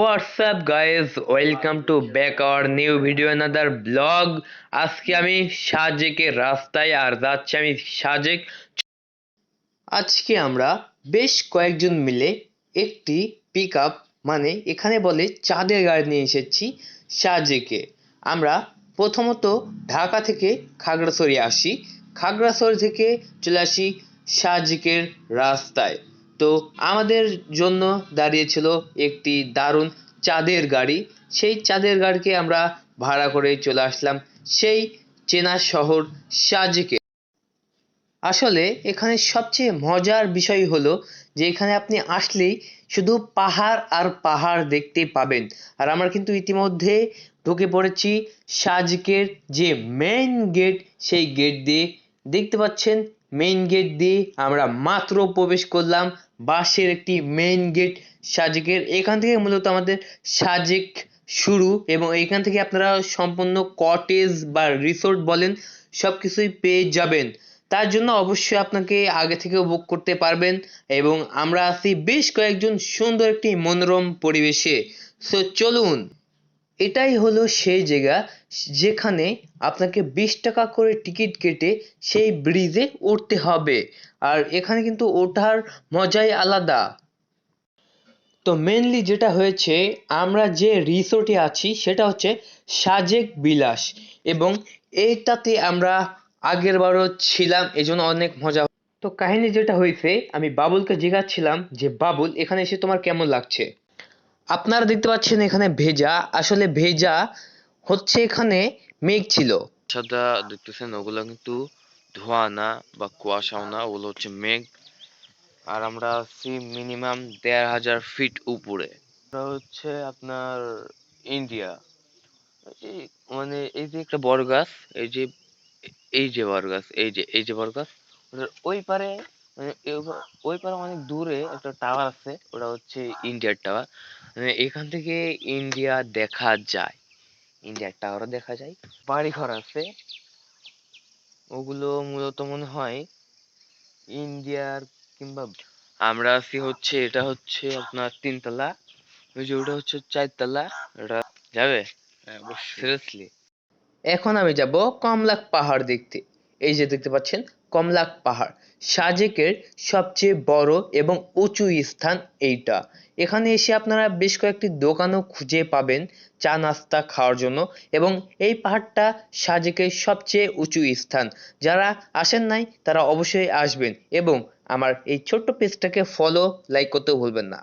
Up guys welcome to back our new video another blog আজকে আমি সাজেকের রাস্তায় আর যাচ্ছি আমি সাজেক। আজকে আমরা বেশ কয়েকজন মিলে একটি পিক আপ মানে এখানে বলে চাঁদের গাড়ি নিয়ে এসেছি সাজেকে। আমরা প্রথমত ঢাকা থেকে খাগড়াছড়ি আসি। খাগড়াছড়ি থেকে চলে আসি সাজেকের রাস্তায়। তো আমাদের জন্য দাঁড়িয়েছিল একটি দারুণ চাঁদের গাড়ি। সেই চাঁদের গাড়িকে আমরা ভাড়া করে চলে আসলাম সেই চেনা শহর সাজেকে। আসলে এখানে সবচেয়ে মজার বিষয় হলো যে এখানে আপনি আসলেই শুধু পাহাড় আর পাহাড় দেখতে পাবেন। আর আমরা কিন্তু ইতিমধ্যে ঢুকে পড়েছি সাজকের যে মেইন গেট সেই গেট দিয়ে। দেখতে পাচ্ছেন মেইন গেট দিয়ে আমরা মাত্র প্রবেশ করলাম বাঁশের একটি মেইন গেট সাজেকের। এখান থেকে মূলত আমাদের সাজেক শুরু এবং এখান থেকে আপনারা সম্পূর্ণ কটেজ বা রিসোর্ট বলেন সব কিছুই পেয়ে যাবেন। তার জন্য অবশ্যই আপনাকে আগে থেকেও বুক করতে পারবেন এবং আমরা আছি বেশ কয়েকজন সুন্দর একটি মনোরম পরিবেশে। সো চলুন। এটাই হলো সেই জায়গা যেখানে আপনাকে বিশ টাকা করে টিকিট কেটে সেই ব্রিজে উঠতে হবে। আর এখানে কিন্তু ওঠার মজাই আলাদা। তো মেনলি যেটা হয়েছে, আমরা যে রিসোর্টে আছি সেটা হচ্ছে সাজেক বিলাস এবং এইটাতে আমরা আগের বারও ছিলাম, এজন্য অনেক মজা তো কাহিনী যেটা হয়েছে, আমি বাবুলকে জিজ্ঞাসছিলাম যে, বাবুল, এখানে এসে তোমার কেমন লাগছে? আপনারা দেখতে পাচ্ছেন এখানে ভেজা। আসলে ভেজা হচ্ছে এখানে মেঘ ছিল। সাদা দেখতেছেন, ওগুলো কিন্তু ধোঁয়া না বা কুয়াশাও না, ওগুলো হচ্ছে মেঘ। আর আমরা আছি মিনিমাম দেড় হাজার ফিট উপরে। হচ্ছে আপনার ইন্ডিয়া। মানে এই যে একটা বড় গাছ, এই যে এই যে বড় গাছ, এই যে এই যে বড় গাছ ওই পারে মানে ওই পারে অনেক দূরে একটা টাওয়ার আছে, ওটা হচ্ছে ইন্ডিয়ার টাওয়ার। এখান থেকে ইন্ডিয়া দেখা যায়। ইন্ডিয়ার টাওয়ারও দেখা যায়। বাড়ি ঘর আছে। ওগুলো মূলত মনে হয় ইন্ডিয়ার কিংবা আমরা আছি হচ্ছে এটা হচ্ছে আপনার তিনতলা। ওই যে ওটা হচ্ছে চারতলা। এটা যাবে? সিরিয়াসলি এখন আমি যাব কমলাক পাহাড় দেখতে। এই যে দেখতে পাচ্ছেন, কমলাক পাহাড়। সাজেকের সবচেয়ে বড় এবং উঁচু স্থান এইটা। এখানে এসে আপনারা বেশ কয়েকটি দোকানও খুঁজে পাবেন চা নাস্তা খাওয়ার জন্য এবং এই পাহাড়টা সাজেকের সবচেয়ে উঁচু স্থান। যারা আসেন নাই, তারা অবশ্যই আসবেন এবং আমার এই ছোট্ট পেজটাকে ফলো লাইক করতেও ভুলবেন না।